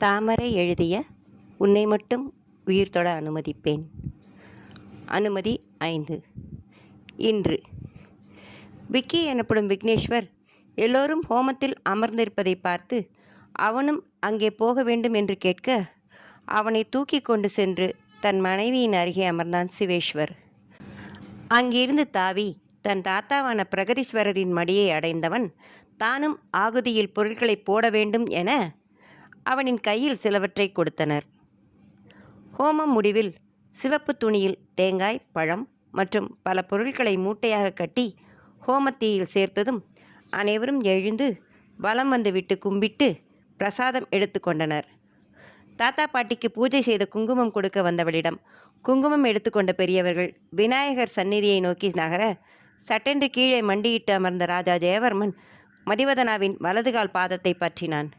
தாமரை எழுதிய உன்னை மட்டும் உயிர் தொட அனுமதிப்பேன். அனுமதி ஐந்து. இன்று. விக்கி எனப்படும் விக்னேஸ்வர் எல்லோரும் ஹோமத்தில் அமர்ந்திருப்பதை பார்த்து அவனும் அங்கே போக வேண்டும் என்று கேட்க அவனை தூக்கி கொண்டு சென்று தன் மனைவியின் அருகே அமர்ந்தான் சிவேஸ்வர். அங்கிருந்து தாவி தன் தாத்தாவான பிரகதீஸ்வரரின் மடியை அடைந்தவன் தானும் ஆகுதியில் பொருட்களை போட வேண்டும் என அவனின் கையில் சிலவற்றை கொடுத்தனர். ஹோமம் முடிவில் சிவப்பு துணியில் தேங்காய் பழம் மற்றும் பல பொருட்களை மூட்டையாக கட்டி ஹோமத்தீயில் சேர்த்ததும் அனைவரும் எழுந்து வலம் வந்துவிட்டு கும்பிட்டு பிரசாதம் எடுத்துக்கொண்டனர் தாத்தா பாட்டிக்கு பூஜை செய்த குங்குமம் கொடுக்க வந்தவளிடம் குங்குமம் எடுத்துக்கொண்ட பெரியவர்கள் விநாயகர் சந்நிதியை நோக்கி நகர சட்டென்று கீழே மண்டியிட்டு அமர்ந்த ராஜா ஜெயவர்மன் மதிவதனாவின் வலதுகால் பாதத்தை பற்றினான்.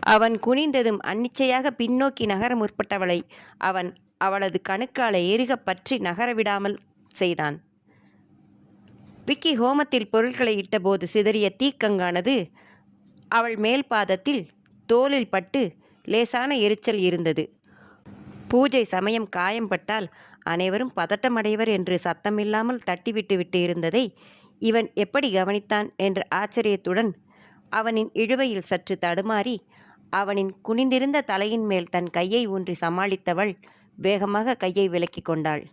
அவன் குனிந்ததும் அன்னிச்சையாக பின்னோக்கி நகர முற்பட்டவளை அவன் அவளது கணுக்காலை எருக பற்றி நகர விடாமல் செய்தான். விக்கி ஹோமத்தில் பொருட்களை இட்டபோது சிதறிய தீக்கங்கானது அவள் மேல் பாதத்தில் தோலில் பட்டு லேசான எரிச்சல் இருந்தது. பூஜை சமயம் காயம்பட்டால் அனைவரும் பதட்டமடைவர் என்று சத்தமில்லாமல் தட்டிவிட்டு விட்டு இருந்ததை இவன் எப்படி கவனித்தான் என்ற ஆச்சரியத்துடன் அவனின் இழுவையில் சற்று தடுமாறி அவனின் குனிந்திருந்த தலையின் மேல் தன் கையை ஊன்றி சமாளித்தவள் வேகமாக கையை விலக்கி கொண்டாள்.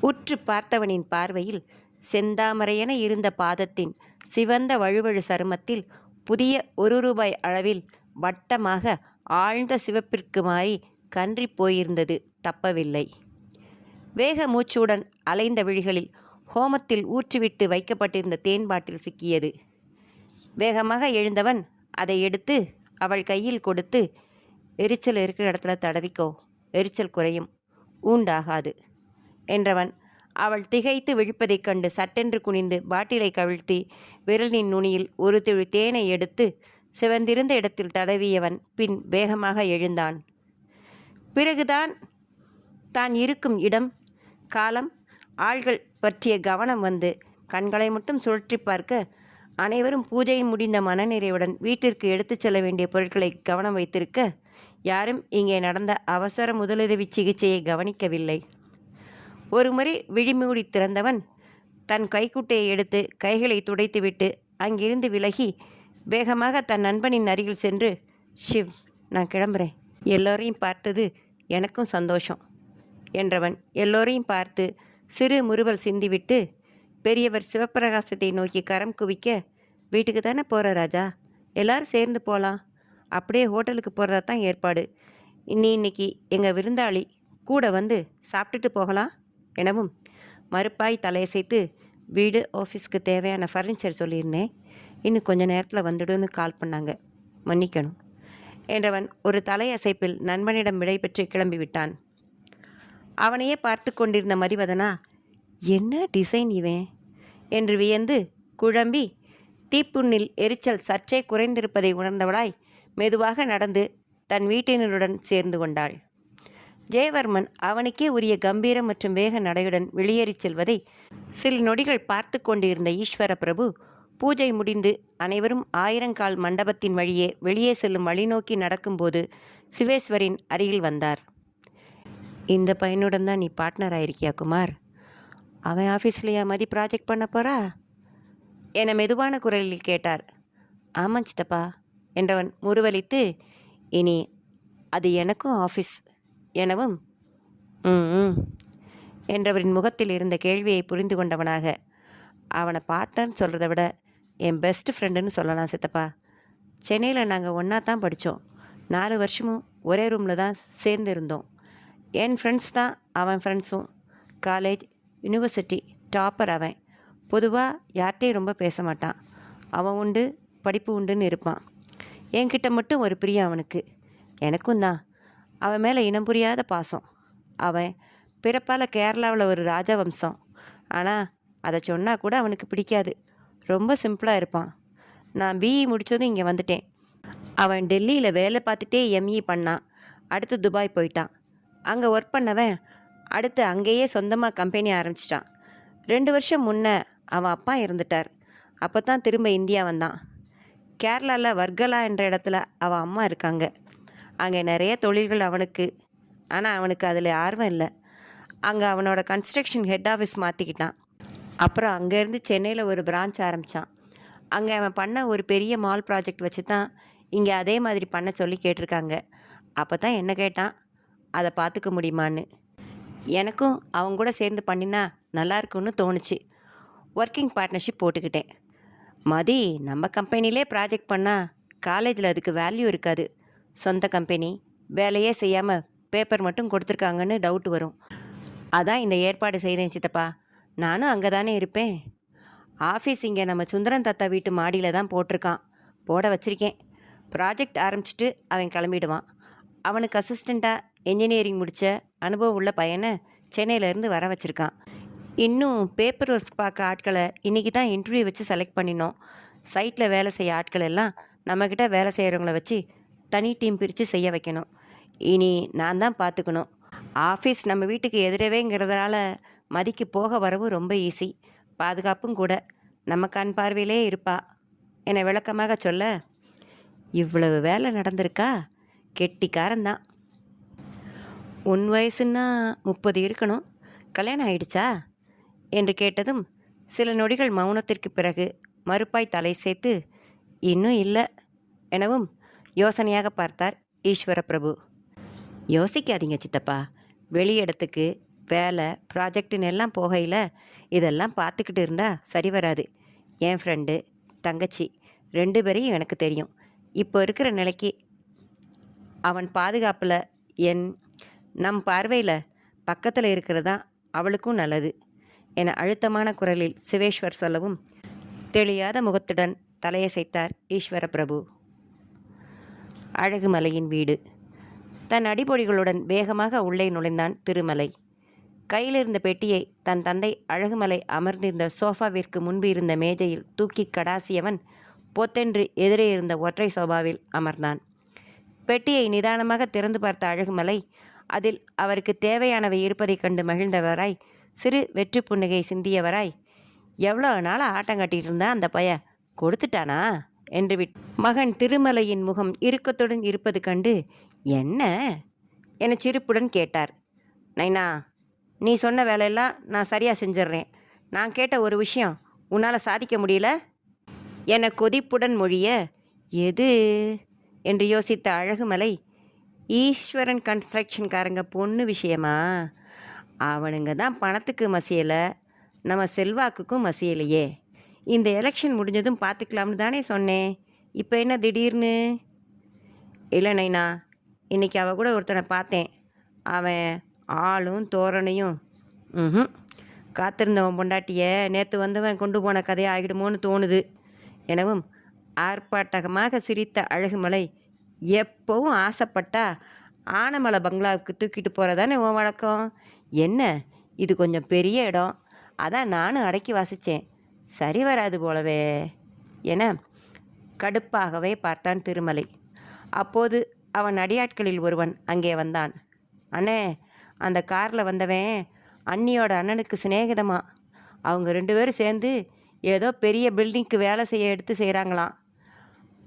உற்று பார்த்தவனின் பார்வையில் செந்தாமரையென இருந்த பாதத்தின் சிவந்த வழுவழு சருமத்தில் புதிய ஒரு ரூபாய் அளவில் வட்டமாக ஆழ்ந்த சிவப்பிற்கு மாறி கன்றி போயிருந்தது தப்பவில்லை. வேக மூச்சுடன் அலைந்த விழிகளில் ஹோமத்தில் ஊற்றிவிட்டு வைக்கப்பட்டிருந்த தேன் பாட்டில் சிக்கியது. வேகமாக எழுந்தவன் அதை எடுத்து அவள் கையில் கொடுத்து எரிச்சல் இருக்கிற இடத்துல தடவிக்கோ எரிச்சல் குறையும் ஊண்டாகாது என்றவன் அவள் திகைத்து விழிப்பதைக் கண்டு சட்டென்று குனிந்து பாட்டிலை கவிழ்த்தி விரலின் நுனியில் ஒரு துளி தேனை எடுத்து சிவந்திருந்த இடத்தில் தடவியவன் பின் வேகமாக எழுந்தான். பிறகுதான் தான் இருக்கும் இடம் காலம் ஆள்கள் பற்றிய கவனம் வந்து கண்களை மட்டும் சுழற்றி பார்க்க அனைவரும் பூஜை முடிந்த மனநிறைவுடன் வீட்டிற்கு எடுத்துச் செல்ல வேண்டிய பொருட்களை கவனம் வைத்திருக்க யாரும் இங்கே நடந்த அவசர முதலுதவி சிகிச்சையை கவனிக்கவில்லை. ஒருமுறை விழிமூடி திறந்தவன் தன் கைக்குட்டையை எடுத்து கைகளை துடைத்துவிட்டு அங்கிருந்து விலகி வேகமாக தன் நண்பனின் அருகில் சென்று ஷிவ் நான் கிளம்புறேன். எல்லோரையும் பார்த்தது எனக்கும் சந்தோஷம் என்றவன் எல்லோரையும் பார்த்து சிறு முறுவல் சிந்திவிட்டு பெரியவர் சிவப்பிரகாசத்தை நோக்கி கரம் குவிக்க வீட்டுக்கு தானே போகிற ராஜா? எல்லாரும் சேர்ந்து போகலாம் அப்படியே ஹோட்டலுக்கு போகிறதா தான் ஏற்பாடு. நீ இன்னைக்கு எங்கள் விருந்தாளி கூட வந்து சாப்பிட்டுட்டு போகலாம். எனவும் மறுப்பாய் தலையசைத்து வீடு ஆஃபீஸ்க்கு தேவையான ஃபர்னிச்சர் சொல்லியிருந்தேன். இன்னும் கொஞ்ச நேரத்தில் வந்துடுன்னு கால் பண்ணாங்க. மன்னிக்கணும். என்றவன் ஒரு தலையசைப்பில் நண்பனிடம் விடைபெற்று கிளம்பிவிட்டான். அவனையே பார்த்து கொண்டிருந்த மதிவதனா என்ன டிசைன் இவன்? என்று வியந்து குழம்பி தீப்புண்ணில் எரிச்சல் சற்றே குறைந்திருப்பதை உணர்ந்தவளாய் மெதுவாக நடந்து தன் வீட்டினருடன் சேர்ந்து கொண்டாள். ஜெயவர்மன் அவனுக்கே உரிய கம்பீரம் மற்றும் வேக நடையுடன் வெளியேறிச் செல்வதை சில நொடிகள் பார்த்து கொண்டிருந்த ஈஸ்வர பிரபு பூஜை முடிந்து அனைவரும் ஆயிரங்கால் மண்டபத்தின் வழியே வெளியே செல்லும் வழிநோக்கி நடக்கும்போது சிவேஸ்வரின் அருகில் வந்தார். இந்த பையனுடன் தான் நீ பார்ட்னர் ஆயிருக்கியா குமார்? அவன் ஆஃபீஸ்லையா மதி ப்ராஜெக்ட் பண்ண போறா? என மெதுவான குரலில் கேட்டார். ஆமாம் சித்தப்பா என்றவன் முறுவலித்து இனி அது எனக்கும் ஆஃபீஸ் எனவும் ம் ம் என்றவரின் முகத்தில் இருந்த கேள்வியை புரிந்து கொண்டவனாக அவனை பார்ட்னர்னு சொல்கிறத விட என் பெஸ்ட் ஃப்ரெண்டுன்னு சொல்லலாம் சித்தப்பா. சென்னையில் நாங்கள் ஒன்றா தான் படித்தோம் நாலு வருஷமும் ஒரே ரூமில் தான் சேர்ந்து இருந்தோம் என் ஃப்ரெண்ட்ஸ் தான் அவன் ஃப்ரெண்ட்ஸும் காலேஜ் யூனிவர்சிட்டி டாப்பர் அவன். பொதுவாக யார்கிட்டையும் ரொம்ப பேச மாட்டான். அவன் உண்டு படிப்பு உண்டுன்னு இருப்பான். என்கிட்ட மட்டும் ஒரு பிரியம் அவனுக்கு. எனக்கும் தான். அவன் மேலே இனம் புரியாத பாசம். அவன் பிறப்பால் கேரளாவில் ஒரு ராஜவம்சம். ஆனால் அதை சொன்னால் கூட அவனுக்கு பிடிக்காது. ரொம்ப சிம்பிளாக இருப்பான். நான் பிஇ முடித்ததும் இங்கே வந்துட்டேன். அவன் டெல்லியில் வேலை பார்த்துட்டே எம்இ பண்ணான். அடுத்து துபாய் போயிட்டான். அங்கே ஒர்க் பண்ணவன் அடுத்து அங்கேயே சொந்தமாக கம்பெனி ஆரம்பிச்சிட்டான். ரெண்டு வருஷம் முன்னே அவன் அப்பா இருந்துட்டார். அப்போ தான் திரும்ப இந்தியா வந்தான். கேரளாவில் வர்கலா என்ற இடத்துல அவன் அம்மா இருக்காங்க. அங்கே நிறைய தொழில்கள் அவனுக்கு. ஆனால் அவனுக்கு அதில் ஆர்வம் இல்லை. அங்கே அவனோட கன்ஸ்ட்ரக்ஷன் ஹெட் ஆஃபீஸ் மாற்றிக்கிட்டான் அப்புறம் அங்கேருந்து சென்னையில் ஒரு பிரான்ச் ஆரம்பித்தான் அங்கே அவன் பண்ண ஒரு பெரிய மால் ப்ராஜெக்ட் வச்சு தான் இங்கே அதே மாதிரி பண்ண சொல்லி கேட்டிருக்காங்க. அப்போ தான் என்ன கேட்டான்? அதை பார்த்துக்க முடியுமான்னு? எனக்கும் அவங்க கூட சேர்ந்து பண்ணினா நல்லாயிருக்கும்னு தோணுச்சு. ஒர்க்கிங் பார்ட்னர்ஷிப் போட்டுக்கிட்டேன். மதி நம்ம கம்பெனிலே ப்ராஜெக்ட் பண்ணால் காலேஜில் அதுக்கு வேல்யூ இருக்காது. சொந்த கம்பெனி வேலையே செய்யாமல் பேப்பர் மட்டும் கொடுத்துருக்காங்கன்னு டவுட் வரும். அதான் இந்த ஏற்பாடு செய்தேன் சித்தப்பா. நானும் அங்கே தானே இருப்பேன். ஆஃபீஸ் இங்கே நம்ம சுந்தரன் தாத்தா வீட்டு மாடியில் தான் போட்டிருக்கான். போட வச்சுருக்கேன். ப்ராஜெக்ட் ஆரம்பிச்சிட்டு அவன் கிளம்பிடுவான். அவனுக்கு அசிஸ்டண்ட்டாக இன்ஜினியரிங் முடித்த அனுபவம் உள்ள பையனை சென்னையிலேருந்து வர வச்சுருக்கான். இன்னும் பேப்பர் ஒர்க் பார்க்க ஆட்களை இன்றைக்கி தான் இன்டர்வியூ வச்சு செலக்ட் பண்ணினோம். சைட்டில் வேலை செய்ய ஆட்கள் எல்லாம் நம்மக்கிட்ட வேலை செய்கிறவங்கள வச்சு தனி டீம் பிரித்து செய்ய வைக்கணும். இனி நான் தான் பார்த்துக்கணும். ஆஃபீஸ் நம்ம வீட்டுக்கு எதிரவேங்கிறதுனால மதிக்கு போக வரவும் ரொம்ப ஈஸி பாதுகாப்பும் கூட. நம்ம கண் பார்வையிலே இருப்பா. என்னை விளக்கமாக சொல்ல இவ்வளவு வேலை நடந்திருக்கா? கெட்டிக்காரன்தான் உன் வயசுன்னா முப்பது இருக்கணும். கல்யாணம் ஆயிடுச்சா? என்று கேட்டதும் சில நொடிகள் மௌனத்திற்கு பிறகு மறுப்பாய் தலை சேர்த்து இன்னும் இல்லை எனவும் யோசனையாக பார்த்தார் ஈஸ்வர பிரபு யோசிக்காதீங்க சித்தப்பா. வெளி இடத்துக்கு வேலை ப்ராஜெக்ட்டுன்னு எல்லாம் போகையில் இதெல்லாம் பார்த்துக்கிட்டு இருந்தால் சரி வராது. என் ஃப்ரெண்டு தங்கச்சி ரெண்டு பேரையும் எனக்கு தெரியும். இப்போ இருக்கிற நிலைக்கு அவன் பாதுகாப்பில் என் நம் பார்வையில் பக்கத்தில் இருக்கிறதா அவளுக்கும் நல்லது என அழுத்தமான குரலில் சிவேஸ்வர் சொல்லவும் தெளியாத முகத்துடன் தலையசைத்தார் ஈஸ்வர பிரபு. அழகுமலையின் வீடு. தன் அடிப்பொடிகளுடன் வேகமாக உள்ளே நுழைந்தான் திருமலை. கையில் இருந்த பெட்டியை தன் தந்தை அழகுமலை அமர்ந்திருந்த சோஃபாவிற்கு முன்பு இருந்த மேஜையில் தூக்கி கடாசியவன் பொத்தென்று எதிரே இருந்த ஒற்றை சோபாவில் அமர்ந்தான். பெட்டியை நிதானமாக திறந்து பார்த்த அழகுமலை அதில் அவருக்கு தேவையானவை இருப்பதைக் கண்டு மகிழ்ந்தவராய் சிறு வெற்றி புன்னகை சிந்தியவராய் எவ்வளோ நாளாக ஆட்டம் கட்டிகிட்டு இருந்தா அந்த பைய? கொடுத்துட்டானா? என்று விட் மகன் திருமலையின் முகம் இறுக்கத்துடன் இருப்பது கண்டு என்ன? என சிரிப்புடன் கேட்டார். நைனா நீ சொன்ன வேலையெல்லாம் நான் சரியாக செஞ்சிடுறேன் நான் கேட்ட ஒரு விஷயம் உன்னால் சாதிக்க முடியல? என கொதிப்புடன் மொழிய எது? என்று யோசித்த அழகுமலை ஈஸ்வரன் கன்ஸ்ட்ரக்ஷன்காரங்க பொண்ணு விஷயமா? அவனுங்க தான் பணத்துக்கு மசியலை நம்ம செல்வாக்குக்கும் மசியலையே. இந்த எலெக்ஷன் முடிஞ்சதும் பார்த்துக்கலாம்னு தானே சொன்னேன். இப்போ என்ன திடீர்னு? இல்லை நைனா இன்றைக்கி அவள் கூட ஒருத்தனை பார்த்தேன். அவன் ஆளும் தோரணையும். ம் காத்திருந்தவன் பொண்டாட்டிய நேற்று வந்தவன் கொண்டு போன கதையாக ஆகிடுமோன்னு தோணுது. எனவும் ஆர்ப்பாட்டகமாக சிரித்த அழகுமலை எப்போவும் ஆசைப்பட்டா ஆனமலை பங்களாவுக்கு தூக்கிட்டு போகிறதானே உன் வழக்கம்? என்ன? இது கொஞ்சம் பெரிய இடம். அதான் நானும் அடக்கி வாசித்தேன் சரி வராது போலவே. என கடுப்பாகவே பார்த்தான் திருமலை. அப்போது அவன் அடியாட்களில் ஒருவன் அங்கே வந்தான். அண்ணே அந்த காரில் வந்தவன் அண்ணியோட அண்ணனுக்கு சிநேகிதமா? அவங்க ரெண்டு பேரும் சேர்ந்து ஏதோ பெரிய பில்டிங்க்கு வேலை செய்ய எடுத்து செய்கிறாங்களாம்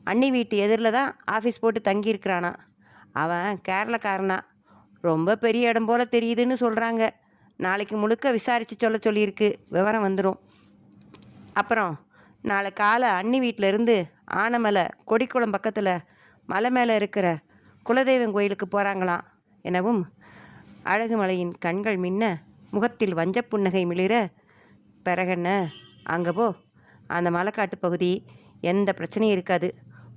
அண்ணி வீட்டு எதிரில் தான் ஆஃபீஸ் போட்டு தங்கியிருக்கிறானா? அவன் கேரளக்காரனா. ரொம்ப பெரிய இடம் போல் தெரியுதுன்னு சொல்கிறாங்க நாளைக்கு முழுக்க விசாரித்து சொல்ல சொல்லியிருக்கு. விவரம் வந்துடும் அப்புறம் நாளை காலை அண்ணி வீட்டில் இருந்து ஆனமலை கொடிக்குளம் பக்கத்தில் மலை மேலே இருக்கிற குலதெய்வம் கோயிலுக்கு போகிறாங்களாம் எனவும் அழகுமலையின் கண்கள் மின்ன முகத்தில் வஞ்ச புன்னகை மிளிர பிறகென்ன? அங்கே போ. அந்த மலைக்காட்டு பகுதி எந்த பிரச்சனையும் இருக்காது.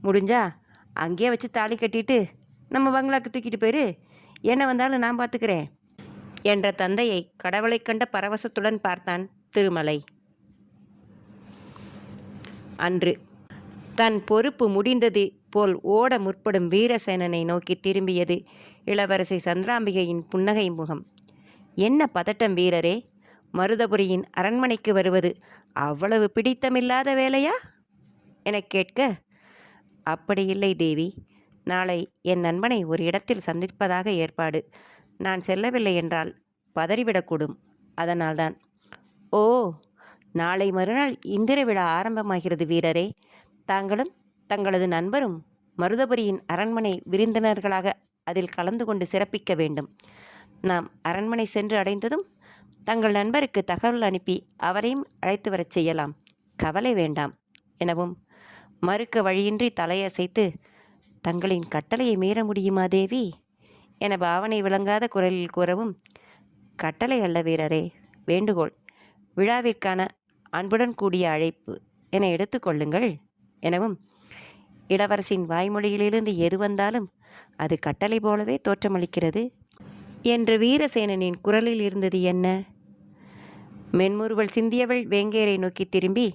முடிஞ்சா அங்கேயே வச்சு தாலி கட்டிட்டு நம்ம பங்களாக்கு தூக்கிட்டு போயிரு. என்ன வந்தாலும் நான் பார்த்துக்கிறேன். என்ற தந்தையை கடவுளைக் கண்ட பரவசத்துடன் பார்த்தான் திருமலை. அன்று தன் பொறுப்பு முடிந்தது போல் ஓட முற்படும் வீரசேனனை நோக்கி திரும்பியது இளவரசி சந்திராம்பிகையின் புன்னகை முகம். என்ன பதட்டம் வீரரே! மருதபுரியின் அரண்மனைக்கு வருவது அவ்வளவு பிடித்தமில்லாத வேலையா? எனக் கேட்க அப்படி இல்லை தேவி. நாளை என் நண்பனை ஒரு இடத்தில் சந்திப்பதாக ஏற்பாடு. நான் செல்லவில்லை என்றால் பதறிவிடக்கூடும். அதனால்தான். ஓ! நாளை மறுநாள் இந்திர விழா ஆரம்பமாகிறது வீரரே. தாங்களும் தங்களது நண்பரும் மருதபுரியின் அரண்மனை விருந்தினர்களாக அதில் கலந்து கொண்டு சிறப்பிக்க வேண்டும். நாம் அரண்மனை சென்று அடைந்ததும் தங்கள் நண்பருக்கு தகவல் அனுப்பி அவரையும் அழைத்து வரச் செய்யலாம். கவலை வேண்டாம். எனவும் மறுக்க வழியின்றி தலையசைத்து தங்களின் கட்டளையை மீற முடியுமா தேவி என பாவனை விளங்காத குரலில் கூறவும் கட்டளை அல்ல வீரரே வேண்டுகோள். விழாவிற்கான அன்புடன் கூடிய அழைப்பு. என எடுத்துக்கொள்ளுங்கள் எனவும் இளவரசின் வாய்மொழியிலிருந்து எது வந்தாலும் அது கட்டளை போலவே தோற்றமளிக்கிறது என்று வீரசேனனின் குரலில் இருந்தது என்ன? மென்முறுவல் சிந்தியவள் வேங்கேரை நோக்கி திரும்பி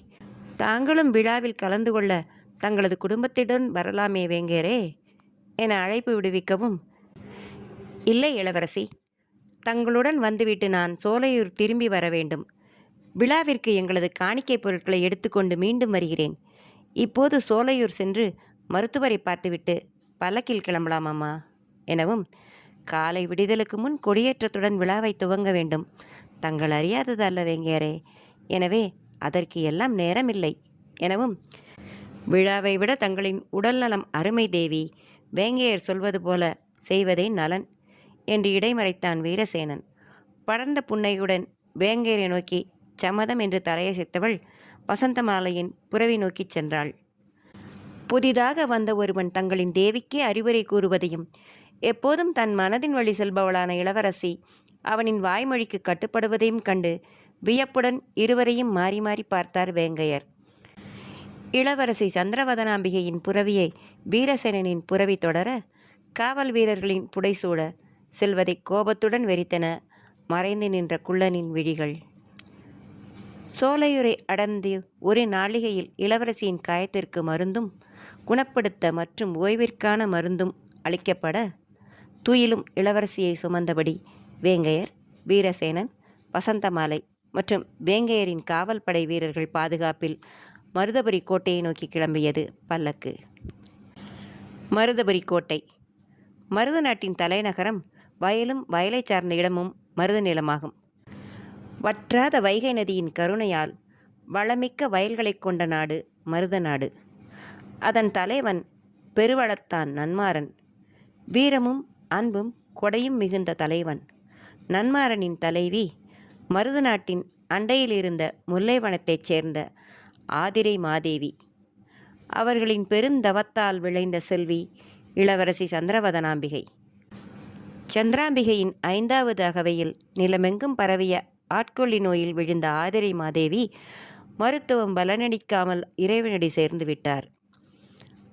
தாங்களும் விழாவில் கலந்து கொள்ள தங்களது குடும்பத்துடன் வரலாமே வேங்கேரே என அழைப்பு விடுவிக்கவும். இல்லை இளவரசி தங்களுடன் வந்துவிட்டு நான் சோலையூர் திரும்பி வர வேண்டும். விழாவிற்கு எங்களது காணிக்கை பொருட்களை எடுத்துக்கொண்டு மீண்டும் வருகிறேன். இப்போது சோலையூர் சென்று மருத்துவரை பார்த்துவிட்டு பல்லக்கில் கிளம்பலாம் அம்மா எனவும் காலை விடுதலுக்கு முன் கொடியேற்றத்துடன் விழாவை துவங்க வேண்டும். தங்கள் அறியாதது அல்ல வேங்கேரே எனவே அதற்கு எல்லாம் நேரமில்லை எனவும் விழாவை விட தங்களின் உடல்நலம் அருமை தேவி. வேங்கையர் சொல்வது போல செய்வதே நலன் என்று இடைமறைத்தான் வீரசேனன். படர்ந்த புன்னையுடன் வேங்கையரை நோக்கி சம்மதம் என்று தலையசைத்தவள் வசந்தமாலையின் புறவி நோக்கிச் சென்றாள். புதிதாக வந்த ஒருவன் தங்களின் தேவிக்கே அறிவுரை கூறுவதையும் எப்போதும் தன் மனதின் வழி செல்பவளான இளவரசி அவனின் வாய்மொழிக்கு கட்டுப்படுவதையும் கண்டு வியப்புடன் இருவரையும் மாறி மாறி பார்த்தார் வேங்கையர். இளவரசி சந்திரவதனாம்பிகையின் புறவியை வீரசேனனின் புறவி தொடர காவல் வீரர்களின் புடைசூட செல்வதை கோபத்துடன் வெறித்தன மறைந்து நின்ற குள்ளனின் விழிகள். சோலையுரை அடர்ந்து ஒரு நாளிகையில் இளவரசியின் காயத்திற்கு மருந்தும் குணப்படுத்த மற்றும் ஓய்விற்கான மருந்தும் அளிக்கப்பட துயிலும் இளவரசியை சுமந்தபடி வேங்கையர் வீரசேனன் வசந்தமாலை மற்றும் வேங்கையரின் காவல் படை வீரர்கள் பாதுகாப்பில் மருதபுரி கோட்டையை நோக்கி கிளம்பியது பல்லக்கு. மருதபுரி கோட்டை. மருத நாட்டின் தலைநகரம் வயலும் வயலை சார்ந்த இடமும் மருத நிலமாகும். வற்றாத வைகை நதியின் கருணையால் வளமிக்க வயல்களைக் கொண்ட நாடு மருத நாடு. அதன் தலைவன் பெருவளத்தான் நன்மாறன். வீரமும் அன்பும் கொடையும் மிகுந்த தலைவன். நன்மாறனின் தலைவி மருத நாட்டின் அண்டையில் இருந்த முல்லைவனத்தைச் சேர்ந்த ஆதிரை மாதேவி. அவர்களின் பெருந்தவத்தால் விளைந்த செல்வி இளவரசி சந்திரவதனாம்பிகை. சந்திராம்பிகையின் ஐந்தாவது அகவையில் நிலமெங்கும் பரவிய ஆட்கொள்ளி நோயில் விழுந்த ஆதிரை மாதேவி மருத்துவம் பலனடிக்காமல் இறைவனடி சேர்ந்து விட்டார்.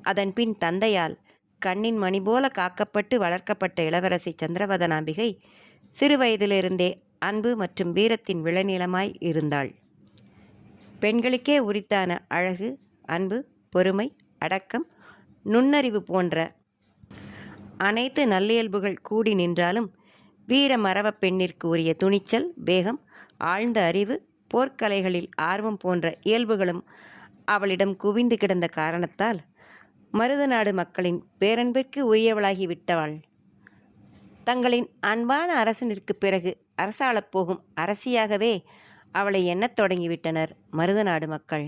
அதன் பின் தந்தையால் கண்ணின் மணி போல காக்கப்பட்டு வளர்க்கப்பட்ட இளவரசி சந்திரவதனாம்பிகை சிறுவயதிலிருந்தே அன்பு மற்றும் வீரத்தின் விளைநிலமாய் இருந்தாள். பெண்களுக்கே உரித்தான அழகு அன்பு பொறுமை அடக்கம் நுண்ணறிவு போன்ற அனைத்து நல்லியல்புகள் கூடி நின்றாலும் வீர மரப பெண்ணிற்கு உரிய துணிச்சல் வேகம் ஆழ்ந்த அறிவு போர்க்கலைகளில் ஆர்வம் போன்ற இயல்புகளும் அவளிடம் குவிந்து கிடந்த காரணத்தால் மருதநாடு மக்களின் பேரன்பிற்கு உரியவளாகி விட்டவள். தங்களின் அன்பான அரசனிற்கு பிறகு அரசாளப் போகும் அரசியாகவே அவளை எண்ணத் தொடங்கிவிட்டனர் மருதநாடு மக்கள்.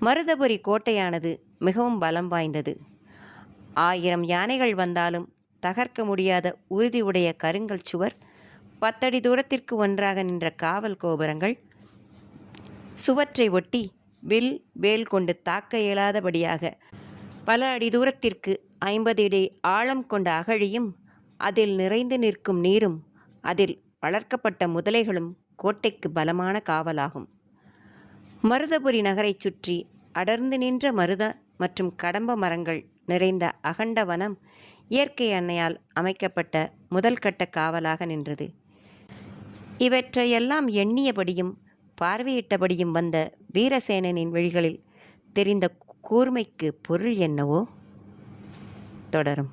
மருதபுரி கோட்டையானது மிகவும் பலம் வாய்ந்தது. ஆயிரம் யானைகள் வந்தாலும் தகர்க்க முடியாத உறுதி உடைய கருங்கல் சுவர் பத்தடி தூரத்திற்கு ஒன்றாக நின்ற காவல் கோபுரங்கள் சுவற்றை ஒட்டி வில் வேல் கொண்டு தாக்க இயலாதபடியாக பல அடி தூரத்திற்கு ஐம்பது இடை ஆழம் கொண்ட அகழியும் அதில் நிறைந்து நிற்கும் நீரும் அதில் வளர்க்கப்பட்ட முதலைகளும் கோட்டைக்கு பலமான காவலாகும். மருதபுரி நகரைச் சுற்றி அடர்ந்து நின்ற மருத மற்றும் கடம்ப மரங்கள் நிறைந்த அகண்ட வனம் இயற்கை அன்னையால் அமைக்கப்பட்ட முதல் கட்ட காவலாக நின்றது. இவற்றையெல்லாம் எண்ணியபடியும் பார்வையிட்டபடியும் வந்த வீரசேனனின் வழிகளில் தெரிந்த கூர்மைக்கு பொருள் என்னவோ? தொடரும்.